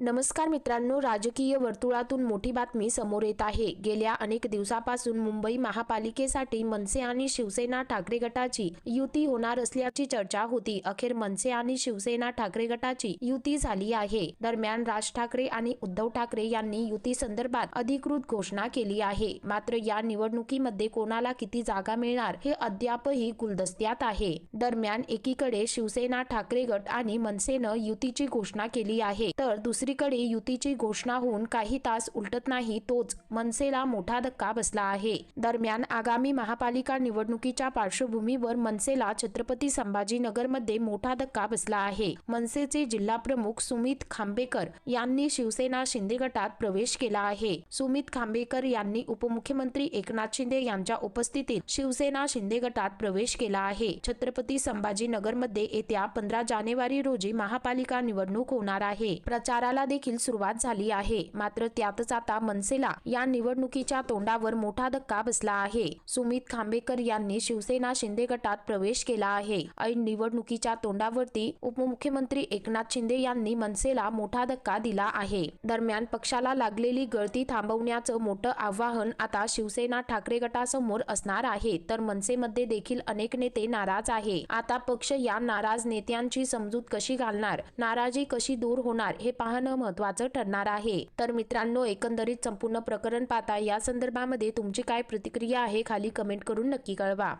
नमस्कार मित्रांनो राजकीय वर्तुळातून मोठी बातमी समोर येत आहे. गेल्या अनेक दिवसापासून मुंबई महापालिकेसाठी मनसे आणि शिवसेना ठाकरे गटाची युती होणार असल्याची चर्चा होती. अखेर मनसे आणि शिवसेना ठाकरे गटाची युती झाली आहे. दरम्यान राज ठाकरे आणि उद्धव ठाकरे यांनी युती संदर्भात अधिकृत घोषणा केली आहे. मात्र या निवडणुकीमध्ये कोणाला किती जागा मिळणार हे अद्यापही गुलदस्त्यात आहे. दरम्यान एकीकडे शिवसेना ठाकरे गट आणि मनसेनं युतीची घोषणा केली आहे तर दुसरीकडे युतीची घोषणा होऊन काही तास उलटत नाही तोच मनसेला मोठा धक्का बसला आहे. दरम्यान आगामी महापालिका निवडणुकीच्या पार्श्वभूमीवर मनसेला छत्रपती संभाजीनगरमध्ये मोठा धक्का बसला आहे. मनसेचे जिल्हा प्रमुख सुमित खांबेकर यांनी शिवसेना शिंदे गटात प्रवेश केला आहे. सुमित खांबेकर यांनी उपमुख्यमंत्री एकनाथ शिंदे यांच्या उपस्थितीत शिवसेना शिंदे गटात प्रवेश केला आहे. छत्रपती संभाजीनगरमध्ये येत्या पंधरा जानेवारी रोजी महापालिका निवडणूक होणार आहे. प्रचाराला देखील सुरुवात झाली आहे. मात्र त्यातच आता मनसेला या निवडणुकीच्या तोंडावर मोठा धक्का बसला आहे. सुमित खांबेकर यांनी शिवसेना शिंदे गटात प्रवेश केला आहे. ऐन निवडणुकीच्या तोंडावरती उपमुख्यमंत्री एकनाथ शिंदे यांनी मनसेला मोठा धक्का दिला आहे. दरम्यान पक्षाला लागलेली गळती थांबवण्याचं मोठं आव्हान आता शिवसेना ठाकरे गटासमोर असणार आहे. तर मनसेमध्ये देखील अनेक नेते नाराज आहे. आता पक्ष या नाराज नेत्यांची समजूत कशी घालणार? नाराजी कशी दूर होणार? हे पाहणं पाहणं महत्वाचं ठरणार आहे. तर मित्रांनो एकंदरीत संपूर्ण प्रकरण पाहता या संदर्भामध्ये तुमची काय प्रतिक्रिया आहे खाली कमेंट करून नक्की कळवा.